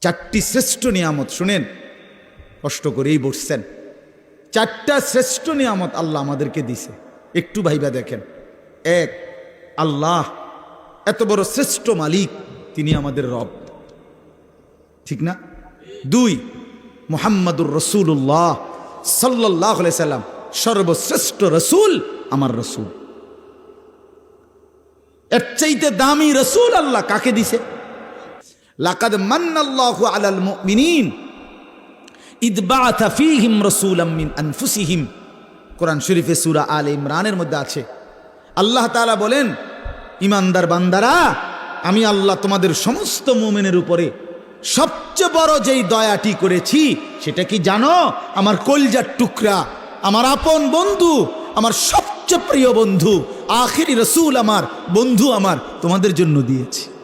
চারটি শ্রেষ্ঠ নিয়ামত, শুনেন, কষ্ট করেই বসছেন। চারটা শ্রেষ্ঠ নিয়ামত আল্লাহ আমাদেরকে দিছে। একটু ভাইবা দেখেন। এক, আল্লাহ, এত বড় শ্রেষ্ঠ মালিক, তিনি আমাদের রব। ঠিক না? দুই, মোহাম্মদুর রসুল্লাহ সাল্লাহ সাল্লাম, সর্বশ্রেষ্ঠ রসুল আমার রসুল। এর চাইতে দামি রসুল আল্লাহ কাকে দিছে? লাকাদ মান্নাল্লাহু আলাল মুমিনিন। ইদ বাআথা ফীহিম রাসূলাম মিন আনফুসিহিম। কোরআন শরীফে সূরা আলে ইমরানের মধ্যে আছে। আল্লাহ তাআলা বলেন, ইমানদার বান্দারা, আমি আল্লাহ তোমাদের সমস্ত মুমিনের উপরে সবচেয়ে বড় যেই দয়াটি করেছি, সেটা কি জানো? আমার কলজার টুকরা, আমার আপন বন্ধু, আমার সবচেয়ে প্রিয় বন্ধু, আখিরি রসুল আমার, বন্ধু আমার তোমাদের জন্য দিয়েছি।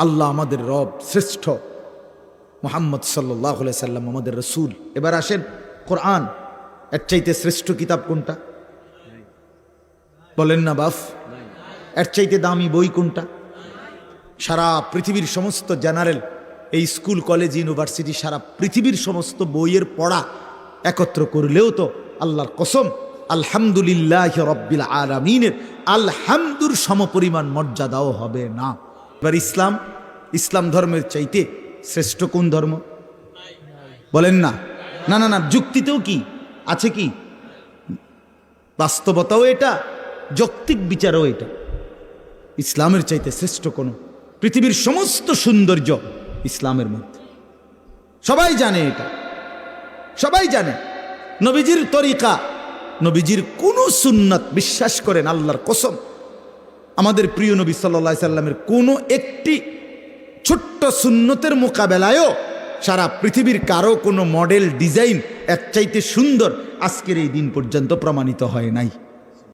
আল্লাহ আমাদের রব শ্রেষ্ঠ। মোহাম্মদ সাল্লাহ সাল্লাম আমাদের রসুল। এবার আসেন কোরআন। এর চাইতে শ্রেষ্ঠ কিতাব কোনটা? বলেন না বাফ। এর চাইতে দামি বই কোনটা? সারা পৃথিবীর সমস্ত জেনারেল, এই স্কুল, কলেজ, ইউনিভার্সিটি, সারা পৃথিবীর সমস্ত বইয়ের পড়া একত্র করলেও তো আল্লাহর কসম, আলহামদুলিল্লাহ রব্বিল আলমিনের, আলহামদুর সমপরিমাণ মর্যাদাও হবে না। এবার ইসলাম ইসলাম ধর্মের চাইতে শ্রেষ্ঠ কোন ধর্ম? বলেন না। না না না, যুক্তিতেও কি? আছে কি? বাস্তবতাও এটা, যৌক্তিক বিচারও এটা। ইসলামের চাইতে শ্রেষ্ঠ কোন? পৃথিবীর সমস্ত সৌন্দর্য ইসলামের মধ্যে। সবাই জানে এটা। সবাই জানে। নবীজির তরিকা, নবীজির কোনো সুন্নাত বিশ্বাস করেন আল্লাহর কসম। আমাদের প্রিয় নবী সাল্লা সাল্লামের কোনো একটি ছোট্ট সুন্নতের মোকাবেলায়ও সারা পৃথিবীর কারও কোনো মডেল, ডিজাইন এক চাইতে সুন্দর আজকের এই দিন পর্যন্ত প্রমাণিত হয় নাই।